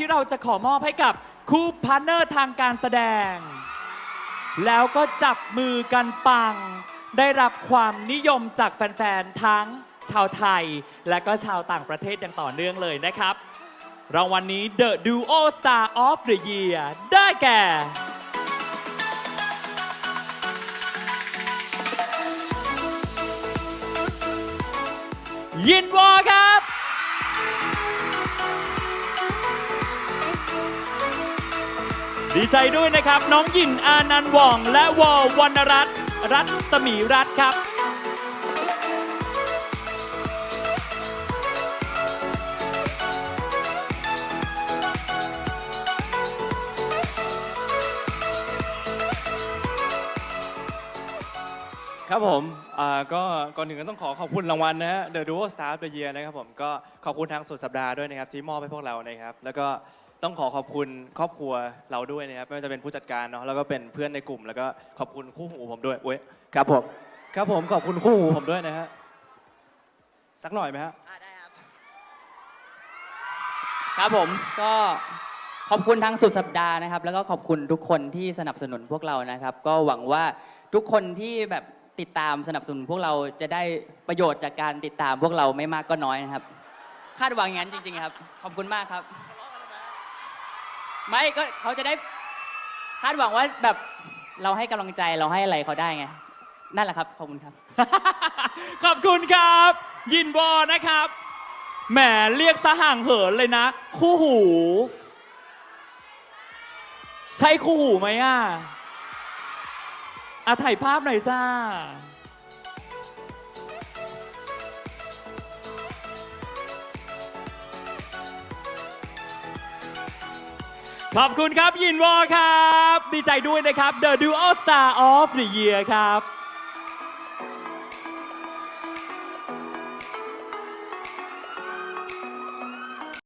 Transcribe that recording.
ที่เราจะขอมอบให้กับคู่พาร์เนอร์ทางการแสดง แล้วก็จับมือกันปัง ได้รับความนิยมจากแฟน ๆ ทั้งชาวไทย และก็ชาวต่างประเทศอย่างต่อเนื่องเลยนะครับ รางวัลนนี้ The Duo Star of the Year ได้แก่ยินวอครับ ดีใจด้วยนะครับ น้องหยินอานันต์หว่อง และวอวรรณรัตน์รัศมีรัตน์ครับ ครับผมอ่าก็ก่อนหนึ่งก็ต้องขอขอบคุณรางวัลนะฮะ The Duo Star of the Year นะครับผม ก็ขอบคุณทางสุดสัปดาห์ด้วยนะครับ ที่มอบให้พวกเรานะครับ แล้วก็ ต้องขอขอบคุณครอบครัวเราด้วยนะครับไม่ว่าจะเป็นผู้จัดการเนาะแล้วก็เป็นเพื่อนในกลุ่ม แล้วก็ขอบคุณคู่หูผมด้วยเว้ยครับผมครับผมขอบคุณคู่หูผมด้วยนะฮะสักหน่อยไหมฮะครับผมก็ขอบคุณทั้งสุดสัปดาห์นะครับ แล้วก็ขอบคุณทุกคนที่สนับสนุนพวกเรานะครับ ก็หวังว่าทุกคนที่แบบติดตามสนับสนุนพวกเราจะได้ประโยชน์จากการติดตามพวกเราไม่มากก็น้อยนะครับ คาดหวังอย่างนั้นจริงๆครับ ขอบคุณมากครับ ไม่ก็เขาจะได้คาดหวังว่าแบบเราให้กำลังใจเราให้อะไรเขาได้ไง นั่นแหละครับ ขอบคุณครับ ขอบคุณครับ ยินวอนะครับ แหมเรียกซะห่างเหินเลยนะ คู่หู ใช่คู่หูไหมอะอาถ่ายภาพหน่อยจ้า ขอบคุณครับยินวอครับ ดีใจด้วยนะครับ The Duo Star of the Year ครับ